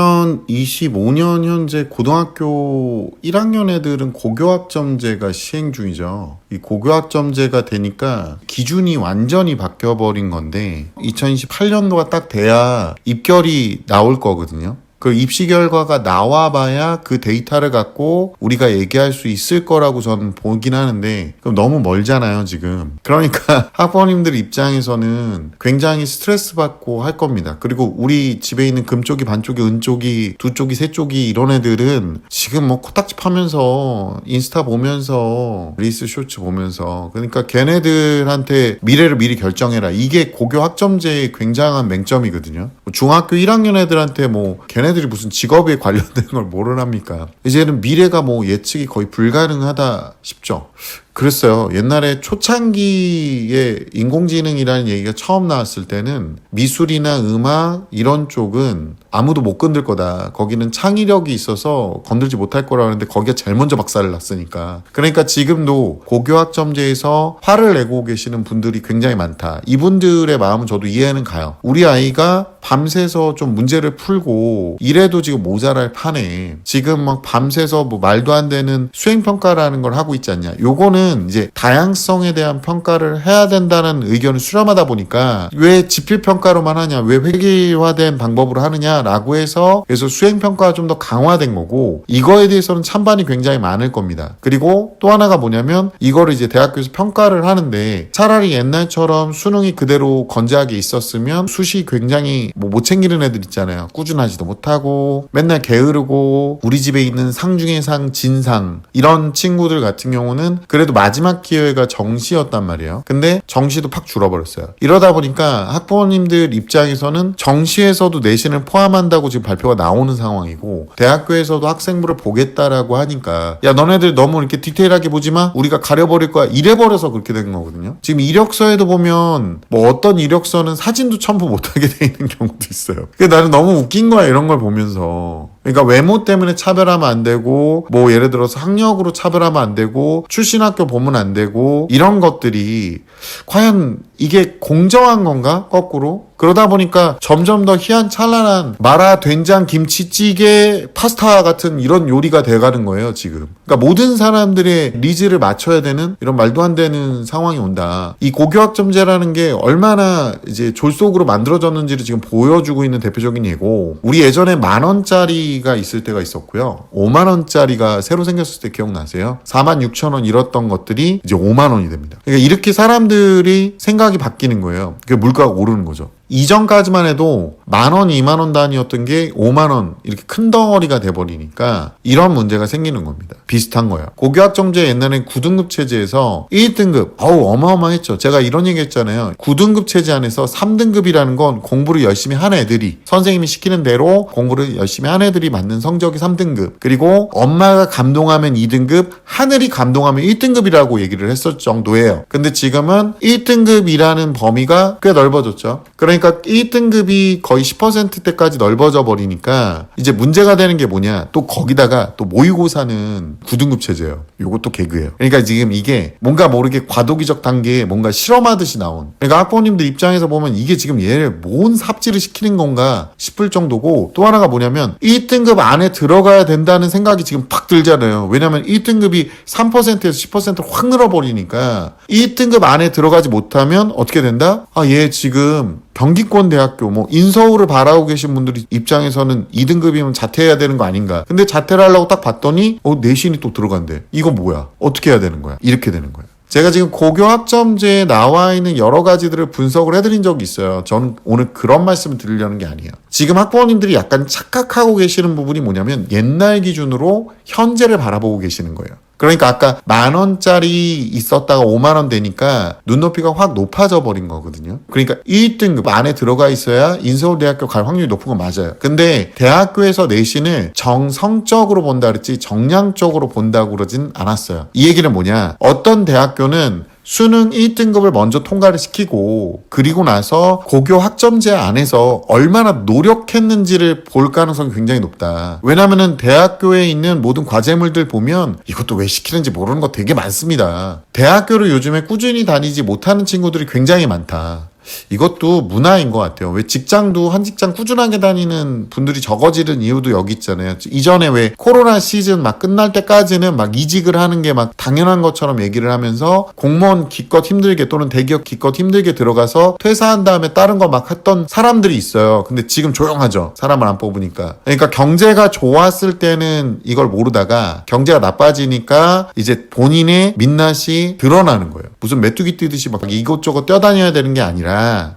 2025년 현재 고등학교 1학년 애들은 고교학점제가 시행 중이죠. 이 고교학점제가 되니까 기준이 완전히 바뀌어버린 건데 2028년도가 딱 돼야 입결이 나올 거거든요. 그 입시 결과가 나와봐야 그 데이터를 갖고 우리가 얘기할 수 있을 거라고 저는 보긴 하는데 그럼 너무 멀잖아요 지금. 그러니까 학부모님들 입장에서는 굉장히 스트레스 받고 할 겁니다. 그리고 우리 집에 있는 금쪽이 반쪽이 은쪽이 두 쪽이 세 쪽이 이런 애들은 지금 뭐 코딱지 파면서 인스타 보면서 리스 쇼츠 보면서. 그러니까 걔네들한테 미래를 미리 결정해라. 이게 고교 학점제의 굉장한 맹점이거든요. 중학교 1학년 애들한테 뭐 걔네 얘네들이 무슨 직업에 관련된 걸 모르랍니까? 이제는 미래가 뭐 예측이 거의 불가능하다 싶죠. 그랬어요. 옛날에 초창기에 인공지능이라는 얘기가 처음 나왔을 때는 미술이나 음악 이런 쪽은 아무도 못 건들 거다. 거기는 창의력이 있어서 건들지 못할 거라 하는데 거기가 제일 먼저 박살을 났으니까. 그러니까 지금도 고교학점제에서 화를 내고 계시는 분들이 굉장히 많다. 이분들의 마음은 저도 이해는 가요. 우리 아이가 밤새서 좀 문제를 풀고 이래도 지금 모자랄 판에 지금 막 밤새서 뭐 말도 안 되는 수행평가라는 걸 하고 있지 않냐. 요거는 이제 다양성에 대한 평가를 해야 된다는 의견을 수렴하다 보니까 왜 지필 평가로만 하냐. 왜 회계화된 방법으로 하느냐라고 해서 그래서 수행 평가가 좀 더 강화된 거고 이거에 대해서는 찬반이 굉장히 많을 겁니다. 그리고 또 하나가 뭐냐면 이거를 이제 대학교에서 평가를 하는데 차라리 옛날처럼 수능이 그대로 건재하게 있었으면 수시 굉장히 뭐 못 챙기는 애들 있잖아요. 꾸준하지도 못하고 맨날 게으르고 우리 집에 있는 상 중에 상 진상 이런 친구들 같은 경우는 그래도 마지막 기회가 정시였단 말이에요. 근데 정시도 팍 줄어버렸어요. 이러다 보니까 학부모님들 입장에서는 정시에서도 내신을 포함한다고 지금 발표가 나오는 상황이고 대학교에서도 학생부를 보겠다라고 하니까 야 너네들 너무 이렇게 디테일하게 보지 마 우리가 가려버릴 거야 이래버려서 그렇게 된 거거든요. 지금 이력서에도 보면 뭐 어떤 이력서는 사진도 첨부 못하게 돼 있는 경우도 있어요. 그게 나는 너무 웃긴 거야 이런 걸 보면서. 그러니까 외모 때문에 차별하면 안 되고 뭐 예를 들어서 학력으로 차별하면 안 되고 출신 학교 보면 안 되고 이런 것들이 과연 이게 공정한 건가? 거꾸로 그러다 보니까 점점 더 희한찬란한 마라 된장 김치찌개 파스타 같은 이런 요리가 돼가는 거예요 지금. 그러니까 모든 사람들의 니즈를 맞춰야 되는 이런 말도 안 되는 상황이 온다. 이 고교학점제라는 게 얼마나 이제 졸속으로 만들어졌는지를 지금 보여주고 있는 대표적인 예고. 우리 예전에 만 원짜리가 있을 때가 있었고요. 5만 원짜리가 새로 생겼을 때 기억나세요? 4만 6천 원 잃었던 것들이 이제 5만 원이 됩니다. 그러니까 이렇게 사람들이 생각이 바뀌는 거예요. 그 물가가 오르는 거죠 이전까지만 해도 만 원, 이만 원 단위였던 게 5만 원 이렇게 큰 덩어리가 돼버리니까 이런 문제가 생기는 겁니다. 비슷한 거야. 고교학정제 옛날엔 9등급 체제에서 1등급 어우 어마어마했죠. 제가 이런 얘기 했잖아요. 9등급 체제 안에서 3등급이라는 건 공부를 열심히 한 애들이 선생님이 시키는 대로 공부를 열심히 한 애들이 맞는 성적이 3등급 그리고 엄마가 감동하면 2등급 하늘이 감동하면 1등급이라고 얘기를 했을 정도예요. 근데 지금은 1등급이라는 범위가 꽤 넓어졌죠. 그러니까 그러니까 1등급이 거의 10%대까지 넓어져 버리니까 이제 문제가 되는 게 뭐냐. 또 거기다가 또 모의고사는 9등급 체제예요. 요것도 개그예요. 그러니까 지금 이게 뭔가 모르게 과도기적 단계에 뭔가 실험하듯이 나온. 그러니까 학부모님들 입장에서 보면 이게 지금 얘를 뭔 삽질을 시키는 건가 싶을 정도고 또 하나가 뭐냐면 1등급 안에 들어가야 된다는 생각이 지금 팍 들잖아요. 왜냐면 1등급이 3%에서 10%로 확 늘어버리니까 1등급 안에 들어가지 못하면 어떻게 된다? 아, 얘 지금 경기권 대학교 뭐 인서울을 바라고 계신 분들 입장에서는 2등급이면 자퇴해야 되는 거 아닌가. 근데 자퇴를 하려고 딱 봤더니 어 내신이 또 들어간대. 이거 뭐야? 어떻게 해야 되는 거야? 이렇게 되는 거야. 제가 지금 고교 학점제에 나와 있는 여러 가지들을 분석을 해드린 적이 있어요. 저는 오늘 그런 말씀을 드리려는 게 아니에요. 지금 학부모님들이 약간 착각하고 계시는 부분이 뭐냐면 옛날 기준으로 현재를 바라보고 계시는 거예요. 그러니까 아까 만 원짜리 있었다가 5만 원 되니까 눈높이가 확 높아져 버린 거거든요. 그러니까 1등급 안에 들어가 있어야 인서울대학교 갈 확률이 높은 건 맞아요. 근데 대학교에서 내신을 정성적으로 본다 그랬지 정량적으로 본다고 그러진 않았어요. 이 얘기는 뭐냐? 어떤 대학교는 수능 1등급을 먼저 통과를 시키고 그리고 나서 고교 학점제 안에서 얼마나 노력했는지를 볼 가능성이 굉장히 높다. 왜냐면은 대학교에 있는 모든 과제물들 보면 이것도 왜 시키는지 모르는 거 되게 많습니다. 대학교를 요즘에 꾸준히 다니지 못하는 친구들이 굉장히 많다. 이것도 문화인 것 같아요. 왜 직장도 한 직장 꾸준하게 다니는 분들이 적어지는 이유도 여기 있잖아요. 이전에 왜 코로나 시즌 막 끝날 때까지는 막 이직을 하는 게 막 당연한 것처럼 얘기를 하면서 공무원 기껏 힘들게 또는 대기업 기껏 힘들게 들어가서 퇴사한 다음에 다른 거 막 했던 사람들이 있어요. 근데 지금 조용하죠. 사람을 안 뽑으니까. 그러니까 경제가 좋았을 때는 이걸 모르다가 경제가 나빠지니까 이제 본인의 민낯이 드러나는 거예요. 무슨 메뚜기 뛰듯이 막 이곳저곳 뛰어다녀야 되는 게 아니라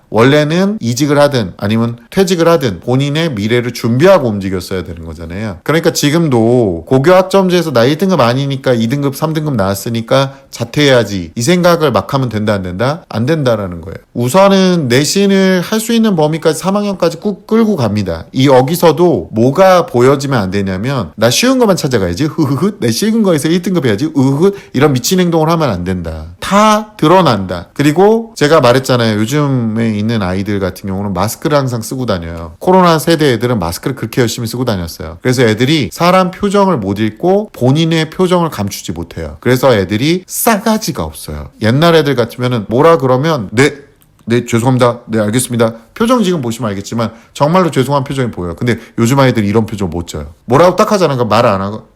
원래는 이직을 하든 아니면 퇴직을 하든 본인의 미래를 준비하고 움직였어야 되는 거잖아요. 그러니까 지금도 고교 학점제에서 나 1등급 아니니까 2등급, 3등급 나왔으니까 자퇴해야지 이 생각을 막 하면 된다 안 된다? 안 된다라는 거예요. 우선은 내신을 할 수 있는 범위까지 3학년까지 꾹 끌고 갑니다. 이 여기서도 뭐가 보여지면 안 되냐면 나 쉬운 것만 찾아가야지 흐흐흐 내 쉬운 거에서 1등급 해야지 으흐 이런 미친 행동을 하면 안 된다. 다 드러난다. 그리고 제가 말했잖아요. 요즘 에 있는 아이들 같은 경우는 마스크를 항상 쓰고 다녀요. 코로나 세대 애들은 마스크를 그렇게 열심히 쓰고 다녔어요. 그래서 애들이 사람 표정을 못 읽고 본인의 표정을 감추지 못해요. 그래서 애들이 싸가지가 없어요. 옛날 애들 같으면은 뭐라 그러면 네 네, 죄송합니다. 네, 알겠습니다. 표정 지금 보시면 알겠지만 정말로 죄송한 표정이 보여요. 근데 요즘 아이들이 이런 표정 못 져요. 뭐라고 딱 하잖아요. 그러니까 말안 하고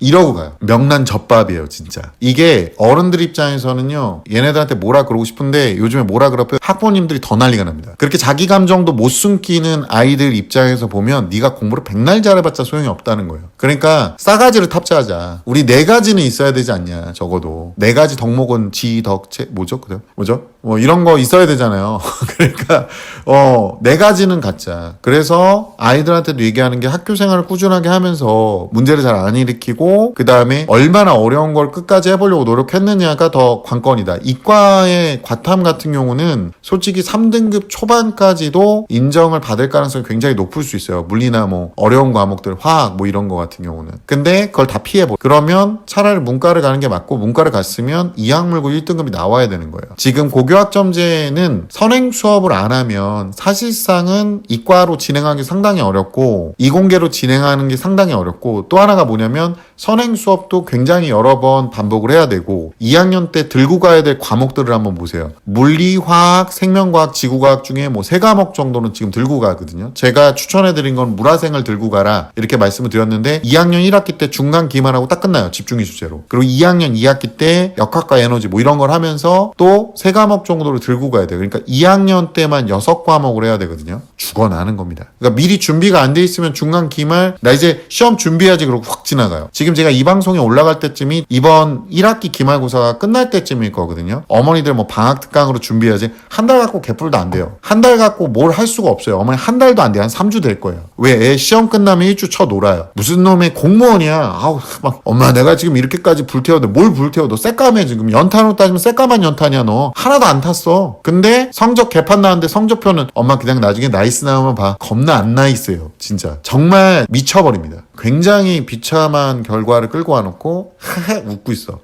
이러고 가요. 명란 젖밥이에요, 진짜. 이게 어른들 입장에서는요, 얘네들한테 뭐라 그러고 싶은데 요즘에 뭐라 그러면 학부모님들이 더 난리가 납니다. 그렇게 자기 감정도 못 숨기는 아이들 입장에서 보면 네가 공부를 백날 잘해봤자 소용이 없다는 거예요. 그러니까 싸가지를 탑재하자. 우리 네 가지는 있어야 되지 않냐, 적어도. 네 가지 덕목은 지, 덕, 체, 뭐죠? 그래요? 뭐죠? 뭐 이런 거 있어야 되잖아요. 그러니까, 어, 네 가지는 갖자. 그래서 아이들한테도 얘기하는 게 학교 생활을 꾸준하게 하면서 문제를 잘 안 일으키고 그 다음에 얼마나 어려운 걸 끝까지 해 보려고 노력했느냐가 더 관건이다. 이과의 과탐 같은 경우는 솔직히 3등급 초반까지도 인정을 받을 가능성이 굉장히 높을 수 있어요. 물리나 뭐 어려운 과목들, 화학 뭐 이런 거 같은 경우는. 근데 그걸 다 피해버. 그러면 차라리 문과를 가는 게 맞고 문과를 갔으면 이학물고 1등급이 나와야 되는 거예요. 지금 고교 학점제는 선행 수업을 안 하면 사실상은 이과로 진행하기 상당히 어렵고 이공계로 진행하는 게 상당히 어렵고 또 하나가 뭐냐면 선행 수업도 굉장히 여러 번 반복을 해야 되고 2학년 때 들고 가야 될 과목들을 한번 보세요. 물리, 화학, 생명과학, 지구과학 중에 뭐 세 과목 정도는 지금 들고 가거든요. 제가 추천해 드린 건 물화생을 들고 가라 이렇게 말씀을 드렸는데 2학년 1학기 때 중간 기말하고 딱 끝나요. 집중이 주제로. 그리고 2학년 2학기 때 역학과 에너지 뭐 이런 걸 하면서 또 세 과목 정도를 들고 가야 돼요. 그러니까 2학년 때만 6 과목을 해야 되거든요. 죽어나는 겁니다. 그러니까 미리 준비가 안 돼 있으면 중간 기말 나 이제 시험 준비해야지 그러고 확 지나가요. 지금 제가 이 방송에 올라갈 때쯤이 이번 1학기 기말고사가 끝날 때쯤일 거거든요. 어머니들 뭐 방학 특강으로 준비해야지 한 달 갖고 개뿔도 안 돼요. 한 달 갖고 뭘 할 수가 없어요. 어머니 한 달도 안 돼요. 한 3주 될 거예요. 왜? 애 시험 끝나면 일주 쳐 놀아요. 무슨 놈의 공무원이야. 아우 막 엄마 내가 지금 이렇게까지 불태웠는데 뭘 불태워? 너 새까매 지금 연탄으로 따지면 새까만 연탄이야 너. 하나도 안 탔어. 근데 성적 개판 나왔는데 성적표는 엄마 그냥 나중에 나이스 나오면 봐. 겁나 안 나이스예요. 진짜. 정말 미쳐버립니다. 굉장히 비참한 결과를 끌고 와놓고 웃고 있어.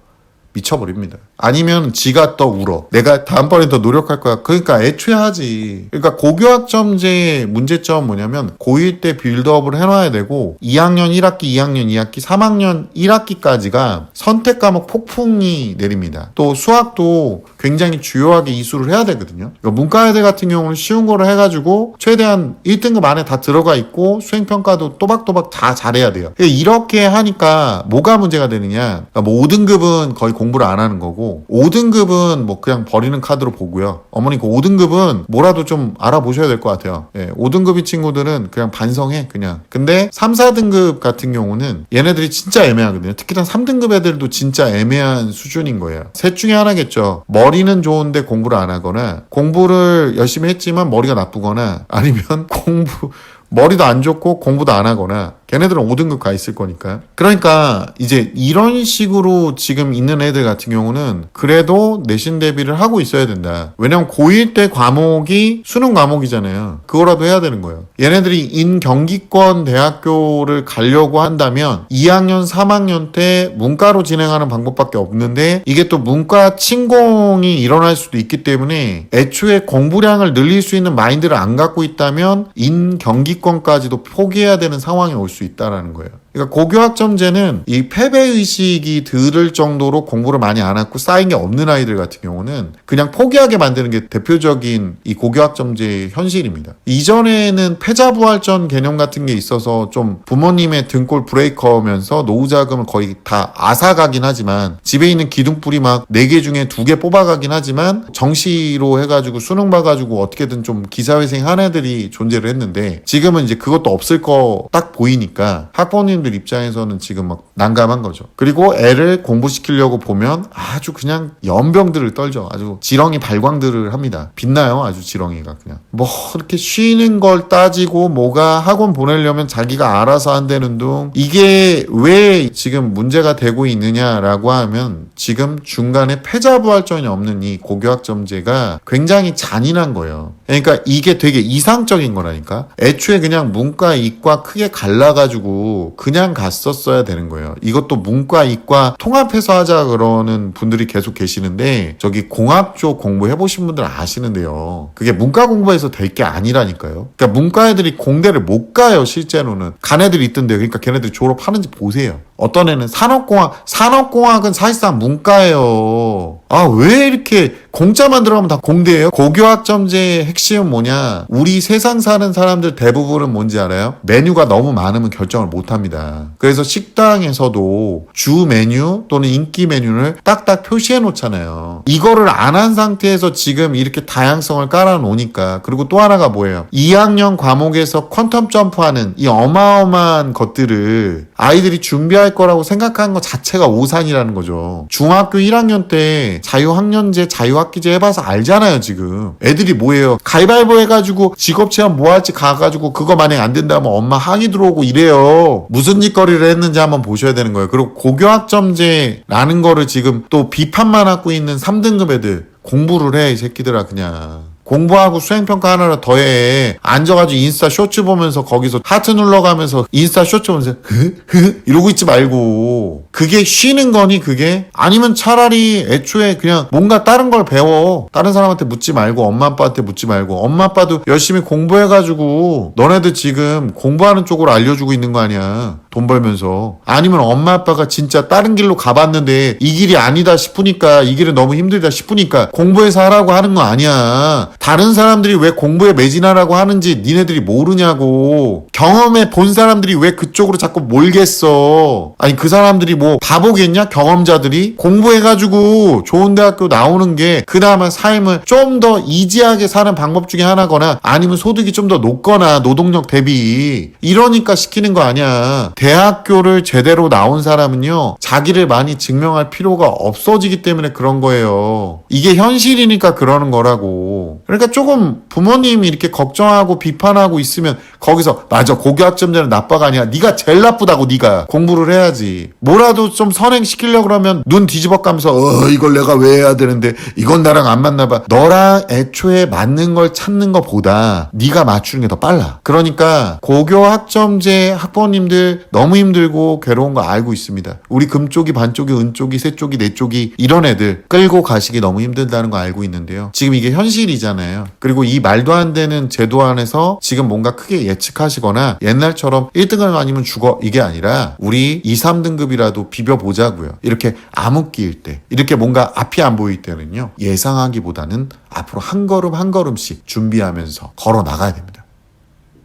미쳐버립니다. 아니면 지가 또 울어. 내가 다음번에 더 노력할 거야. 그러니까 애초에 하지. 그러니까 고교학점제의 문제점은 뭐냐면 고1 때 빌드업을 해놔야 되고 2학년 1학기, 2학년 2학기, 3학년 1학기까지가 선택 과목 폭풍이 내립니다. 또 수학도 굉장히 주요하게 이수를 해야 되거든요. 그러니까 문과애들 같은 경우는 쉬운 거를 해가지고 최대한 1등급 안에 다 들어가 있고 수행평가도 또박또박 다 잘해야 돼요. 이렇게 하니까 뭐가 문제가 되느냐. 그러니까 뭐 5등급은 거의 공부를 안 하는 거고 5등급은 뭐 그냥 버리는 카드로 보고요. 어머니 그 5등급은 뭐라도 좀 알아보셔야 될 것 같아요. 예, 5등급인 친구들은 그냥 반성해 그냥. 근데 3, 4등급 같은 경우는 얘네들이 진짜 애매하거든요. 특히나 3등급 애들도 진짜 애매한 수준인 거예요. 셋 중에 하나겠죠. 머리는 좋은데 공부를 안 하거나 공부를 열심히 했지만 머리가 나쁘거나 아니면 공부 머리도 안 좋고 공부도 안 하거나 걔네들은 5등급 가 있을 거니까. 그러니까 이제 이런 식으로 지금 있는 애들 같은 경우는 그래도 내신 대비를 하고 있어야 된다. 왜냐면 고1 때 과목이 수능 과목이잖아요. 그거라도 해야 되는 거예요. 얘네들이 인 경기권 대학교를 가려고 한다면 2학년, 3학년 때 문과로 진행하는 방법밖에 없는데 이게 또 문과 침공이 일어날 수도 있기 때문에 애초에 공부량을 늘릴 수 있는 마인드를 안 갖고 있다면 인 경기권까지도 포기해야 되는 상황이 올 수 있 다라는 거예요. 그러니까 고교학점제는 이 패배 의식이 들을 정도로 공부를 많이 안 하고 쌓인 게 없는 아이들 같은 경우는 그냥 포기하게 만드는 게 대표적인 이 고교학점제의 현실입니다. 이전에는 패자부활전 개념 같은 게 있어서 좀 부모님의 등골 브레이커면서 노후 자금을 거의 다 앗아가긴 하지만 집에 있는 기둥뿌리 막네개 중에 두개 뽑아가긴 하지만 정시로 해가지고 수능 봐가지고 어떻게든 좀 기사회생 한 애들이 존재를 했는데 지금은 이제 그것도 없을 거 딱 보이니까 학부모님 들 입장에서는 지금 막 난감한 거죠. 그리고 애를 공부시키려고 보면 아주 그냥 연병들을 떨죠. 아주 지렁이 발광들을 합니다. 빛나요. 아주 지렁이가 그냥. 뭐 이렇게 쉬는 걸 따지고 뭐가 학원 보내려면 자기가 알아서 한다는 둥 이게 왜 지금 문제가 되고 있느냐라고 하면 지금 중간에 패자부활전이 없는 이 고교학점제가 굉장히 잔인한 거예요. 그러니까 이게 되게 이상적인 거라니까. 애초에 그냥 문과 이과 크게 갈라가지고 그냥 갔었어야 되는 거예요. 이것도 문과 이과 통합해서 하자 그러는 분들이 계속 계시는데 저기 공학 쪽 공부해 보신 분들 아시는데요. 그게 문과 공부해서 될 게 아니라니까요. 그러니까 문과 애들이 공대를 못 가요 실제로는. 간 애들이 있던데 그러니까 걔네들이 졸업하는지 보세요. 어떤 애는 산업공학, 산업공학은 사실상 문과예요. 아, 왜 이렇게 공짜만 들어가면 다 공대예요? 고교학점제의 핵심은 뭐냐? 우리 세상 사는 사람들 대부분은 뭔지 알아요? 메뉴가 너무 많으면 결정을 못 합니다. 그래서 식당에서도 주 메뉴 또는 인기 메뉴를 딱딱 표시해 놓잖아요. 이거를 안 한 상태에서 지금 이렇게 다양성을 깔아 놓으니까 그리고 또 하나가 뭐예요? 2학년 과목에서 퀀텀 점프하는 이 어마어마한 것들을 아이들이 준비할 거라고 생각하는 것 자체가 오산이라는 거죠. 중학교 1학년 때 자유학년제, 자유학 기제 해봐서 알잖아요, 지금. 애들이 뭐예요? 가위바위보 해가지고 직업체험 뭐 할지 가가지고 그거 만약 안 된다면 엄마 항의 들어오고 이래요. 무슨 짓거리를 했는지 한번 보셔야 되는 거예요. 그리고 고교학점제라는 거를 지금 또 비판만 하고 있는 3등급 애들 공부를 해, 이 새끼들아, 그냥. 공부하고 수행평가 하나를 더해. 앉아가지고 인스타 쇼츠 보면서 거기서 하트 눌러가면서 인스타 쇼츠 보면서 흐? 흐? 이러고 있지 말고. 그게 쉬는 거니, 그게? 아니면 차라리 애초에 그냥 뭔가 다른 걸 배워. 다른 사람한테 묻지 말고, 엄마 아빠한테 묻지 말고. 엄마 아빠도 열심히 공부해가지고, 너네들 지금 공부하는 쪽으로 알려주고 있는 거 아니야. 돈 벌면서. 아니면 엄마 아빠가 진짜 다른 길로 가봤는데 이 길이 아니다 싶으니까, 이 길은 너무 힘들다 싶으니까 공부해서 하라고 하는 거 아니야. 다른 사람들이 왜 공부에 매진하라고 하는지 니네들이 모르냐고. 경험해 본 사람들이 왜 그 쪽으로 자꾸 몰겠어. 아니 그 사람들이 뭐 바보겠냐? 경험자들이 공부해가지고 좋은 대학교 나오는 게 그나마 삶을 좀 더 이지하게 사는 방법 중에 하나거나 아니면 소득이 좀 더 높거나 노동력 대비 이러니까 시키는 거 아니야. 대학교를 제대로 나온 사람은요 자기를 많이 증명할 필요가 없어지기 때문에 그런 거예요. 이게 현실이니까 그러는 거라고. 그러니까 조금 부모님이 이렇게 걱정하고 비판하고 있으면 거기서 맞아 고교학점제는 나빠가 아니야. 네가 제일 나쁘다고 네가 공부를 해야지. 뭐라도 좀 선행시키려고 그러면 눈 뒤집어 가면서 어 이걸 내가 왜 해야 되는데 이건 나랑 안 맞나 봐. 너랑 애초에 맞는 걸 찾는 것보다 네가 맞추는 게 더 빨라. 그러니까 고교 학점제 학부모님들 너무 힘들고 괴로운 거 알고 있습니다. 우리 금쪽이 반쪽이 은쪽이 새쪽이 내쪽이 이런 애들 끌고 가시기 너무 힘들다는 거 알고 있는데요. 지금 이게 현실이잖아요. 그리고 이 말도 안 되는 제도 안에서 지금 뭔가 크게 예측하시거나 옛날처럼 1등을 아니면 죽어 이게 아니라 우리 2, 3등급이라도 비벼보자고요. 이렇게 암흑기일 때 이렇게 뭔가 앞이 안 보일 때는요. 예상하기보다는 앞으로 한 걸음 한 걸음씩 준비하면서 걸어 나가야 됩니다.